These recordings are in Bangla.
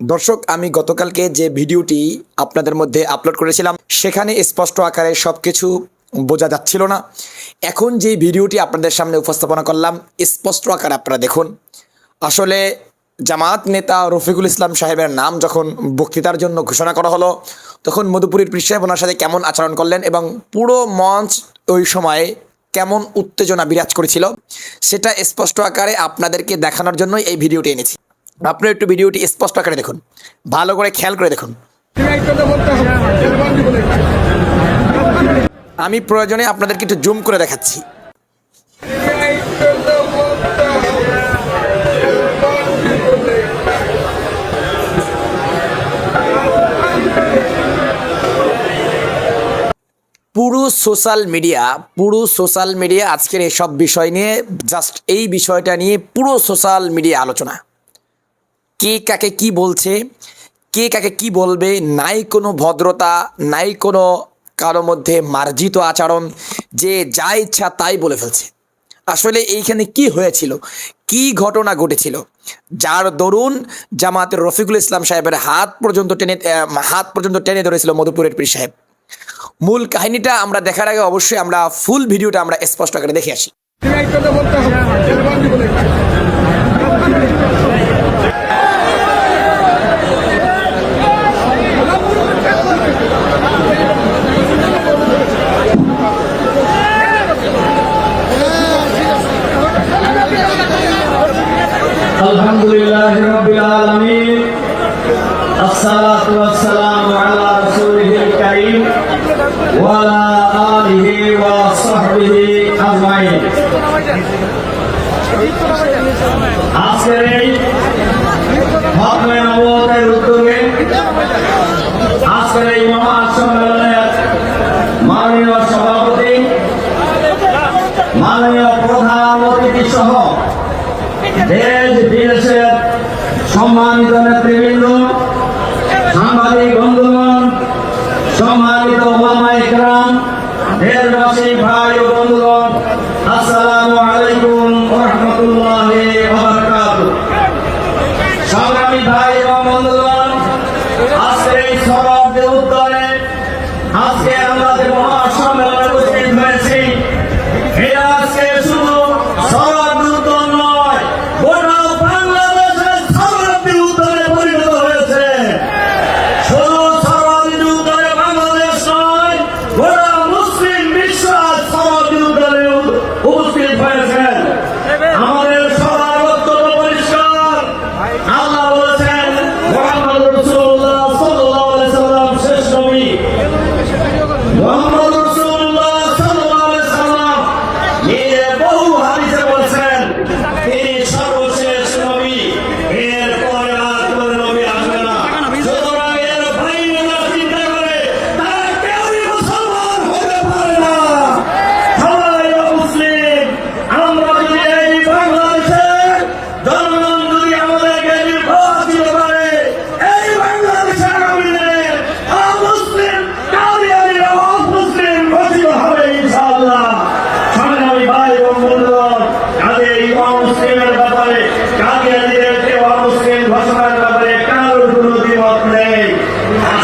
দর্শক, আমি গতকালকে যে ভিডিওটি আপনাদের মধ্যে আপলোড করেছিলাম, সেখানে স্পষ্ট আকারে সব কিছু বোঝা যাচ্ছিল না। এখন যে ভিডিওটি আপনাদের সামনে উপস্থাপনা করলাম, স্পষ্ট আকারে আপনারা দেখুন। আসলে জামাত নেতা রফিকুল ইসলাম সাহেবের নাম যখন বক্তৃতার জন্য ঘোষণা করা হলো, তখন মধুপুরীর পীর সাহেব ওনার সাথে কেমন আচরণ করলেন এবং পুরো মঞ্চ ওই সময়ে কেমন উত্তেজনা বিরাজ করেছিল, সেটা স্পষ্ট আকারে আপনাদেরকে দেখানোর জন্যই এই ভিডিওটি এনেছি। আপনারা একটু ভিডিওটি স্পষ্ট আকারে দেখুন। ভালো করে খেয়াল করে দেখুন। আমি প্রয়োজনে আপনাদেরকে একটু জুম করে দেখাচ্ছি। পুরো সোশ্যাল মিডিয়া, পুরো সোশ্যাল মিডিয়া আজকের এসব বিষয় নিয়ে, জাস্ট এই বিষয়টা নিয়ে পুরো সোশ্যাল মিডিয়া আলোচনা। কে কাকে কি বলছে, কে কাকে কি বলবে, নাই কোনো ভদ্রতা, নাই কোনো কারও মধ্যে মার্জিত আচরণ, যে যা ইচ্ছা তাই বলে ফেলছে। আসলে এইখানে কি হয়েছিল, কি ঘটনা ঘটেছিল, যার দরুন জামাতের রফিকুল ইসলাম সাহেবের হাত পর্যন্ত টেনে হাত পর্যন্ত টেনে ধরেছিল মধুপুরের পীর সাহেব। মূল কাহিনীটা আমরা দেখার আগে অবশ্যই আমরা ফুল ভিডিওটা আমরা স্পষ্ট করে দেখে আসি। وصحبه أجمعين আজকের এই হকমে নবতের উদ্যোগে আজকের এই মহা সম্মেলনের মাননীয় সভাপতি মাননীয় প্রধান অতিথি সহ দেশ বিদেশের সম্মানিত নেতৃবৃন্দ আলাইকুম রাহমাতুল্লাহি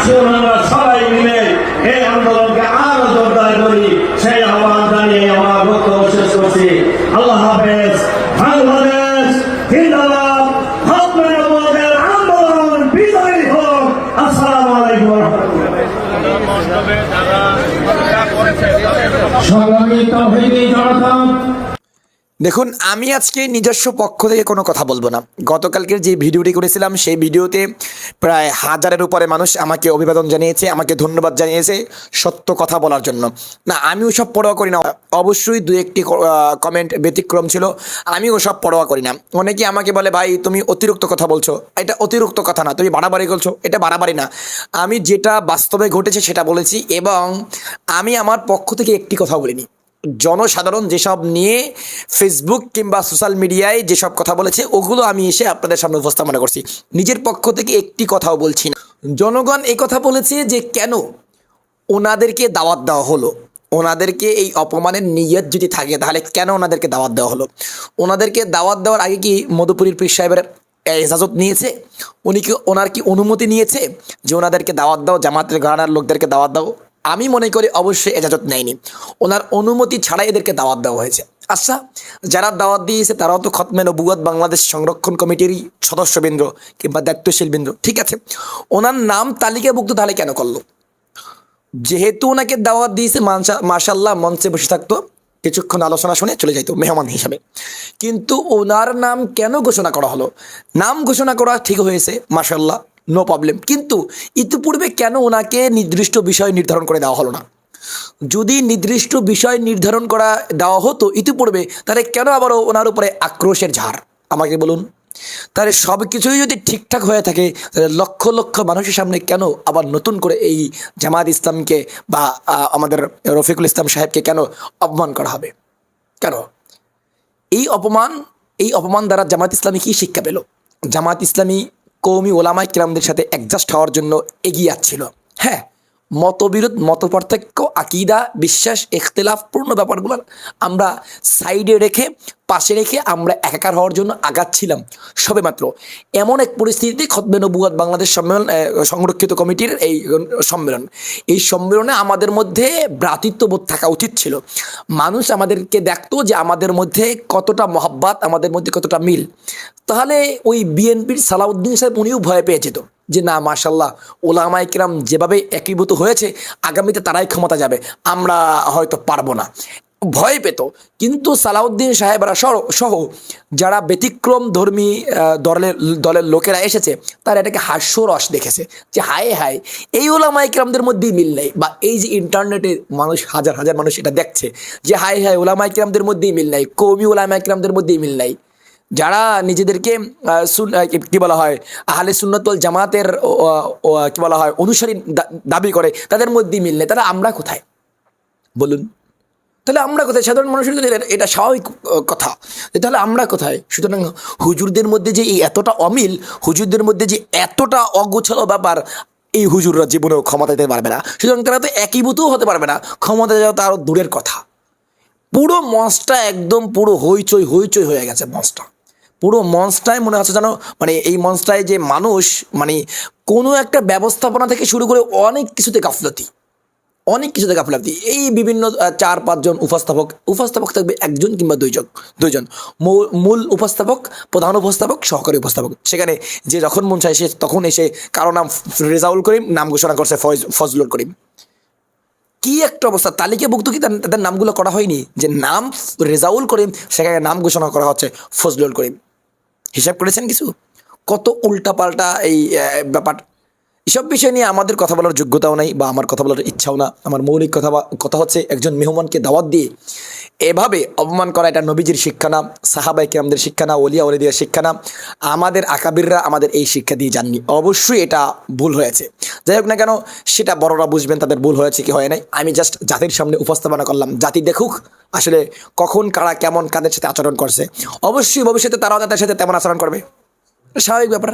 আসুন আমরা সবাই মিলে এই আন্দোলনকে আরও জোরদার করি। সেই আহ্বান জানিয়ে আমার বক্তব্য শেষ করছি। আল্লাহ হাফেজ, বাংলাদেশ জিন্দাবাদ। মেহবুবের আন্দোলন বিজয়ী হোক। সংগ্রামী তৌহিদি জনতা দেখুন, আমি আজকে নিজস্ব পক্ষ থেকে কোনো কথা বলব না। গতকালকের যে ভিডিওটি করেছিলাম, সেই ভিডিওতে প্রায় হাজারের উপরে মানুষ আমাকে অভিবাদন জানিয়েছে, আমাকে ধন্যবাদ জানিয়েছে সত্য কথা বলার জন্য। না, আমি ওসব পরোয়া করি না। অবশ্যই দু একটি কমেন্ট ব্যতিক্রম ছিল। আমি ওসব পরোয়া করি না। অনেকে আমাকে বলে, ভাই, তুমি অতিরিক্ত কথা বলছো। এটা অতিরিক্ত কথা না, তুমি বাড়াবাড়ি করছ, এটা বাড়াবাড়ি না। আমি যেটা বাস্তবে ঘটেছে সেটা বলেছি এবং আমি আমার পক্ষ থেকে একটি কথা বলিনি। জনসাধারণ যেসব নিয়ে ফেসবুক কিংবা সোশ্যাল মিডিয়ায় যেসব কথা বলেছে, ওগুলো আমি এসে আপনাদের সামনে উপস্থাপনা করছি। নিজের পক্ষ থেকে একটি কথাও বলছি না। জনগণ এই কথা বলেছে যে, কেন ওনাদেরকে দাওয়াত দেওয়া হলো? ওনাদেরকে এই অপমানের নিয়ত যদি থাকে, তাহলে কেন ওনাদেরকে দাওয়াত দেওয়া হলো? ওনাদেরকে দাওয়াত দেওয়ার আগে কি মধুপুরীর পীর সাহেবের এজাজত নিয়েছে? উনি কি ওনার কি অনুমতি নিয়েছে যে, ওনাদেরকে দাওয়াত দাও, জামাতের ঘরানার লোকদেরকে দাওয়াত দাও? আমি মনে করি অবশ্যই এজাজত নেয়নি। ওনার অনুমতি ছাড়াই এদেরকে দাওয়াত দেওয়া হয়েছে। আচ্ছা যারা দাওয়াত দিয়েছে তারাও তো খতমে নবুয়াদ বাংলাদেশ সংরক্ষণ কমিটিরই সদস্যবৃন্দ কিংবা দায়িত্বশীল বৃন্দ ঠিক আছে, ওনার নাম তালিকাভুক্ত তাহলে কেন করল? যেহেতু ওনাকে দাওয়াত দিয়েছে মার্শাল্লাহ মঞ্চে বসে থাকতো, কিছুক্ষণ আলোচনা শুনে চলে যাইতো মেহমান হিসাবে। কিন্তু ওনার নাম কেন ঘোষণা করা হলো? নাম ঘোষণা করা ঠিক হয়েছে মার্শাল্লাহ নো প্রবলেম কিন্তু ইতিপূর্বে কেন ওনাকে নির্দিষ্ট বিষয় নির্ধারণ করে দেওয়া হলো না? যদি নির্দিষ্ট বিষয় নির্ধারণ করা, দেওয়া হতো ইতিপূর্বে, তাহলে কেন আবারও ওনার উপরে আক্রোশের ঝাড়? আমাকে বলুন। তাহলে সব কিছুই যদি ঠিকঠাক হয়ে থাকে, তাহলে লক্ষ লক্ষ মানুষের সামনে কেন আবার নতুন করে এই জামাত ইসলামকে বা আমাদের রফিকুল ইসলাম সাহেবকে কেন অপমান করা হবে? কেন? এই অপমান এই অপমান দ্বারা জামাত ইসলামী কী শিক্ষা পেল? জামাত ইসলামী কৌমি ওলামাই কিরামদের সাথে অ্যাডজাস্ট হওয়ার জন্য এগিয়ে যাচ্ছিল হ্যাঁ মতবিরোধ মত পার্থক্য আকিদা, বিশ্বাস ইখতলাফপূর্ণ ব্যাপারগুলো আমরা সাইডে রেখে, পাশে রেখে আমরা একাকার হওয়ার জন্য আগাচ্ছিলাম। সবেমাত্র এমন এক পরিস্থিতিতে খতবে নবুয়াদ বাংলাদেশ সম্মেলন সংরক্ষিত কমিটির এই সম্মেলন। এই সম্মেলনে আমাদের মধ্যে ভ্রাতৃত্ববোধ থাকা উচিত ছিল। মানুষ আমাদেরকে দেখতো যে আমাদের মধ্যে কতটা মহাব্বাত, আমাদের মধ্যে কতটা মিল। তাহলে ওই বিএনপির সালাউদ্দিন সাহেব উনিও ভয় পেয়ে যেত। যে না মাশাল্লাহ ওলামাই কিরাম যেভাবে একীভূত হয়েছে, আগামীতে তারাই ক্ষমতা যাবে, আমরা হয়তো পারব না। ভয় পেত, কিন্তু সালাউদ্দিন সাহেবরা সহ- যারা ব্যতিক্রম ধর্মী দলের দলের লোকেরা এসেছে, তারা এটাকে হাস্যরস দেখেছে, যে হায় হায়, এই ওলামা ইকরামদের মধ্যেই মিল নেই, বা এই যে ইন্টারনেটে মানুষ, হাজার হাজার মানুষ এটা দেখছে, যে হায় হায় ওলামা ইকরামদের মধ্যেই মিল নাই, কৌমি ওলামা ইকরামদের মধ্যেই মিল নাই। যারা নিজেদেরকে কি- বলা হয়, আহলে সুন্নতল জামাতের কি বলা হয়, অনুসারী দাবি করে, তাদের মধ্যেই মিল নেই। তাহলে আমরা কোথায়? বলুন। তাহলে আমরা কোথায়? সাধারণ মানুষের জন্য এটা- স্বাভাবিক কথা। তাহলে আমরা কোথায়? সুতরাং হুজুরদের মধ্যে যে এই এতটা অমিল, হুজুরদের মধ্যে যে এতটা অগোছালো ব্যাপার, এই হুজুররা জীবনেও ক্ষমতা দিতে পারবে না। সুতরাং তারা তো একীভূতও হতে পারবে না। ক্ষমতা যাওয়া তো আরও দূরের কথা। পুরো মঞ্চটা একদম পুরো হইচই হইচই হয়ে গেছে মঞ্চটা। পুরো মঞ্চটাই মনে হচ্ছে যেন মানে এই মঞ্চটায় যে মানুষ মানে কোনো একটা ব্যবস্থাপনা থেকে শুরু করে অনেক কিছুতে গাফলতি। অনেক কিছুতে গাফলাতি। এই বিভিন্ন চার, পাঁচজন উপস্থাপক উপস্থাপক থাকবে একজন কিংবা দুইজন দুইজন। মূল- উপস্থাপক, প্রধান উপস্থাপক, সহকারী উপস্থাপক। সেখানে যে যখন মন চায় সে তখন এসে কারও নাম রেজাউল করিম, নাম ঘোষণা করছে ফয়জ, ফজলুল করিম। কি একটা অবস্থা, তালিকাভুক্ত কি তাদের নামগুলো করা হয়নি? যে নাম রেজাউল করিম, সেখানে নাম ঘোষণা করা হচ্ছে ফজলুল করিম। হিসাব করেছেন কিছু? কত উল্টাপাল্টা এই ব্যাপার এসব বিষয় নিয়ে আমাদের কথা বলার যোগ্যতাও নাই বা আমার কথা বলার ইচ্ছাও না। আমার মৌলিক কথা কথা হচ্ছে একজন মেহমানকে দাওয়াত দিয়ে এভাবে অপমান করা এটা নবীজির শিক্ষা না সাহাবাই কিরামদের শিক্ষা না, ওলিয়া ওলিদিয়ার শিক্ষা না। আমাদের আকাবিররা আমাদের এই শিক্ষা দিয়ে যাননি। অবশ্যই এটা ভুল হয়েছে। যাই হোক না কেন, সেটা বড়রা বুঝবেন, তাদের ভুল হয়েছে কি হয় নাই। আমি জাস্ট জাতির সামনে উপস্থাপনা করলাম। জাতি দেখুক আসলে কখন কারা কেমন কাদের সাথে আচরণ করছে। অবশ্যই ভবিষ্যতে তারাও তাদের সাথে তেমন আচরণ করবে। স্বাভাবিক ব্যাপার।